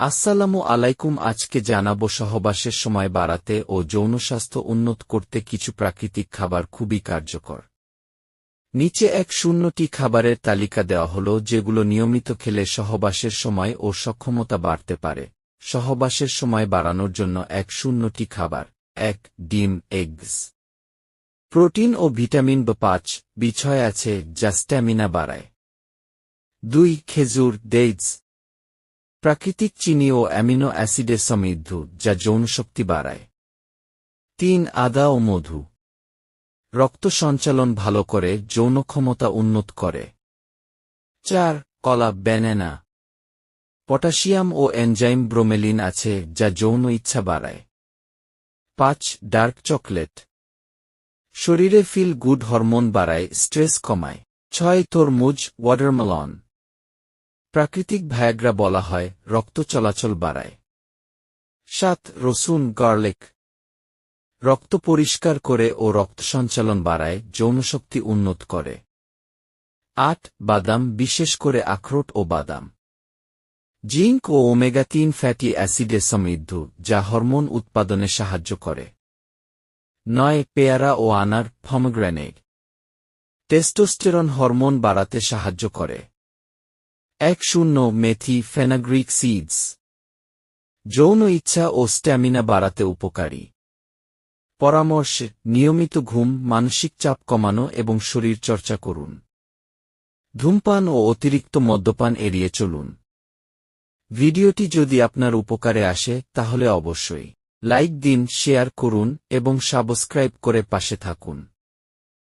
আসসালামু আলাইকুম, আজকে জানাব সহবাসের সময় বাড়াতে ও যৌন স্বাস্থ্য উন্নত করতে কিছু প্রাকৃতিক খাবার খুবই কার্যকর। নিচে এক শূন্যটি খাবারের তালিকা দেওয়া হল, যেগুলো নিয়মিত খেলে সহবাসের সময় ও সক্ষমতা বাড়তে পারে। সহবাসের সময় বাড়ানোর জন্য এক শূন্যটি খাবার, এক ডিম, এগস। প্রোটিন ও ভিটামিন বা পাঁচ, বিছয় আছে যা স্ট্যামিনা বাড়ায়। দুই খেজুর ডেইটস প্রাকৃতিক চিনি ও অ্যামিনো অ্যাসিডে সমৃদ্ধ, যা যৌনশক্তি বাড়ায়। তিন, আদা ও মধু। রক্ত সঞ্চালন ভালো করে, যৌন ক্ষমতা উন্নত করে। চার, কলা, ব্যানেনা। পটাশিয়াম ও এনজাইম ব্রোমেলিন আছে, যা যৌন ইচ্ছা বাড়ায়। পাঁচ, ডার্ক চকলেট। শরীরে ফিল গুড হরমোন বাড়ায়, স্ট্রেস কমায়। ছয়, তরমুজ, ওয়াটারমেলন। প্রাকৃতিক ভায়াগ্রা বলা হয়, রক্ত চলাচল বাড়ায়। সাত, রসুন, গার্লিক। রক্ত পরিষ্কার করে ও রক্ত সঞ্চালন বাড়ায় যৌনশক্তি উন্নত করে। আট, বাদাম, বিশেষ করে আখরোট ও বাদাম। জিঙ্ক ও ওমেগা তিন ফ্যাটি অ্যাসিডে সমৃদ্ধ, যা হরমোন উৎপাদনে সাহায্য করে। নয়, পেয়ারা ও আনার ফমগ্রেনেড টেস্টোস্টেরন হরমোন বাড়াতে সাহায্য করে। এক শূন্য মেথি ফেনাগ্রিক সিডস। যৌন ইচ্ছা ও স্ট্যামিনা বাড়াতে উপকারী। পরামর্শে, নিয়মিত ঘুম, মানসিক চাপ কমানো এবং শরীর চর্চা করুন। ধূমপান ও অতিরিক্ত মদ্যপান এড়িয়ে চলুন। ভিডিওটি যদি আপনার উপকারে আসে, তাহলে অবশ্যই লাইক দিন, শেয়ার করুন এবং সাবস্ক্রাইব করে পাশে থাকুন।